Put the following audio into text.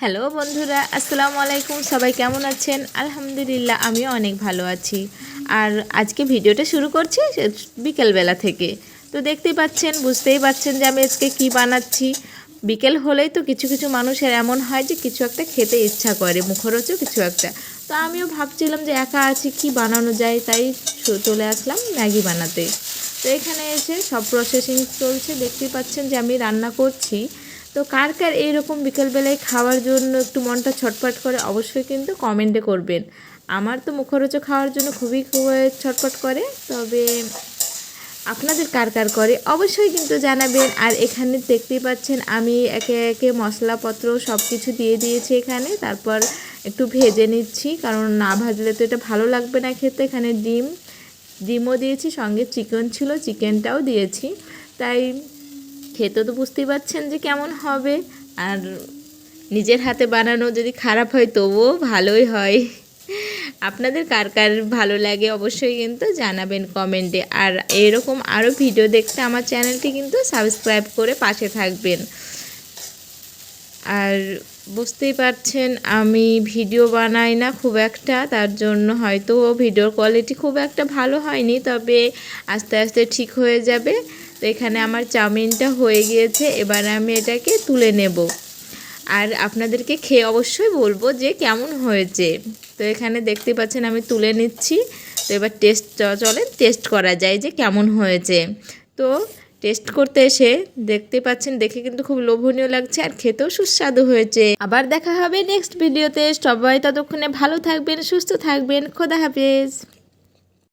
Hello বন্ধুরা, আসসালামু আলাইকুম। সবাই কেমন আছেন? আলহামদুলিল্লাহ, আমিও অনেক ভালো আছি। আর আজকে ভিডিওটা শুরু করছি বিকেলবেলা থেকে। তো দেখতেই পাচ্ছেন, বুঝতেই পাচ্ছেন যে আমি আজকে কি বানাচ্ছি। বিকেল হলেই তো কিছু কিছু মানুষের এমন হয় যে কিছু একটা খেতে ইচ্ছা করে মুখরোচও কিছু একটা। তো আমিও ভাবছিলাম যে একা আছি, কি বানানো যায়? তাই চলে আসলাম ম্যাগি বানাতে। তো এখানে এসে সব প্রসেসিং চলছে। দেখতেই পাচ্ছেন যে আমি রান্না করছি। তো কার কার এইরকম বিকেলবেলায় খাওয়ার জন্য একটু মনটা ছটফট করে অবশ্যই কিন্তু কমেন্টে করবেন। আমার তো মুখরোচক খাওয়ার জন্য খুবই খুবই ছটফট করে, তবে আপনাদের কার কার করে অবশ্যই কিন্তু জানাবেন। আর এখানে দেখতেই পাচ্ছেন আমি একে একে মশলাপত্র সব কিছু দিয়ে দিয়েছি এখানে, তারপর একটু ভেজে নিচ্ছি, কারণ না ভাজলে তো এটা ভালো লাগবে না খেতে। এখানে ডিম, ডিমও দিয়েছি, সঙ্গে চিকেন ছিল, চিকেনটাও দিয়েছি। তাই খেতে তো বুঝতেই পারছেন যে কেমন হবে। আর নিজের হাতে বানানো যদি খারাপ হয়, তবুও ভালোই হয়। আপনাদের কার কার ভালো লাগে অবশ্যই কিন্তু জানাবেন কমেন্টে। আর এরকম আরও ভিডিও দেখতে আমার চ্যানেলটি কিন্তু সাবস্ক্রাইব করে পাশে থাকবেন। আর বুঝতেই পারছেন, আমি ভিডিও বানাই না খুব একটা, তার জন্য হয়তো ভিডিওর কোয়ালিটি খুব একটা ভালো হয়নি, তবে আস্তে আস্তে ঠিক হয়ে যাবে। তো এখানে আমার চাউমিনটা হয়ে গিয়েছে, এবার আমি এটাকে তুলে নেব। আর আপনাদেরকে খেয়ে অবশ্যই বলব যে কেমন হয়েছে। তো এখানে দেখতে পাচ্ছেন আমি তুলে নিচ্ছি। তো এবার টেস্ট চলেন টেস্ট করা যায় যে কেমন হয়েছে। তো টেস্ট করতে এসে দেখতে পাচ্ছেন, দেখে কিন্তু খুব লোভনীয় লাগছে আর খেতেও সুস্বাদু হয়েছে। আবার দেখা হবে নেক্সট ভিডিওতে। সবাই ততক্ষণে ভালো থাকবেন, সুস্থ থাকবেন। খোদা হাফেজ।